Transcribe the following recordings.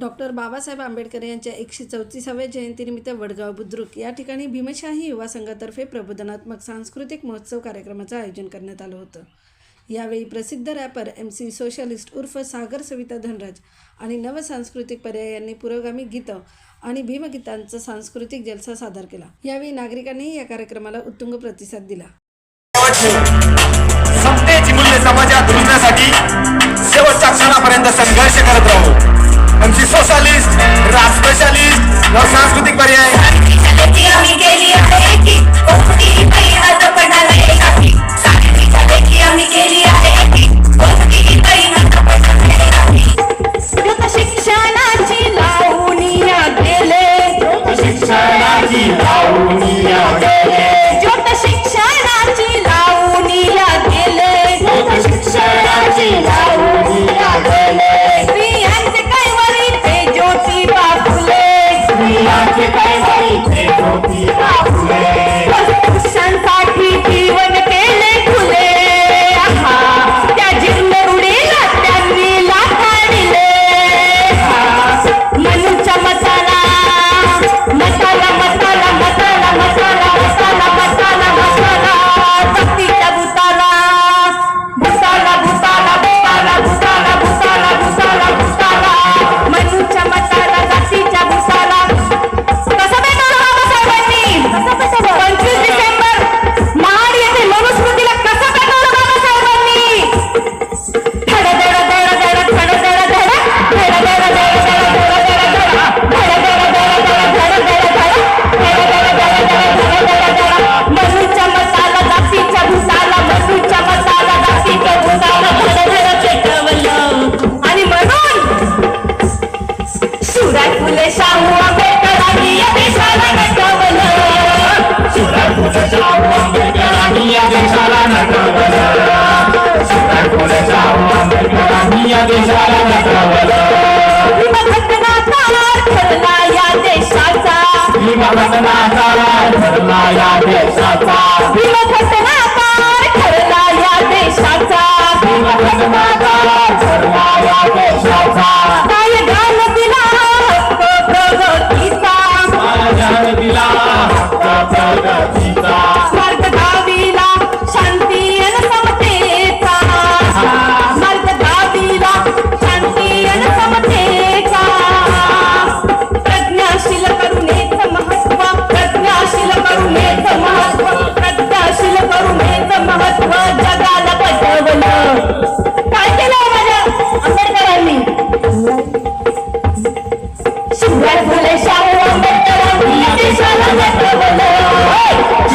Doctor Babasaheb Ambedkar यांच्या एकशे चौतीसाव्या जयंतीनिमित्त वडगाव बुद्रुक या ठिकाणी भीमशाही युवा संघातर्फे प्रबोधनात्मक सांस्कृतिक महोत्सव कार्यक्रमाचं आयोजन करण्यात आलं होतं. यावेळी प्रसिद्ध रॅपर एम सी सोशलिस्ट उर्फ सागर सविता धनराज आणि नवसांस्कृतिक पर्यायांनी पुरोगामी गीतं आणि भीमगीतांचा सांस्कृतिक जलसा सादर केला. यावेळी नागरिकांनीही या कार्यक्रमाला उत्तुंग प्रतिसाद दिला. समाजात रुजण्यासाठी शेवटच्या क्षणापर्यंत संघर्ष करत राहू. Los बसना झाला दिसला या देशाचा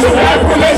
Isso é!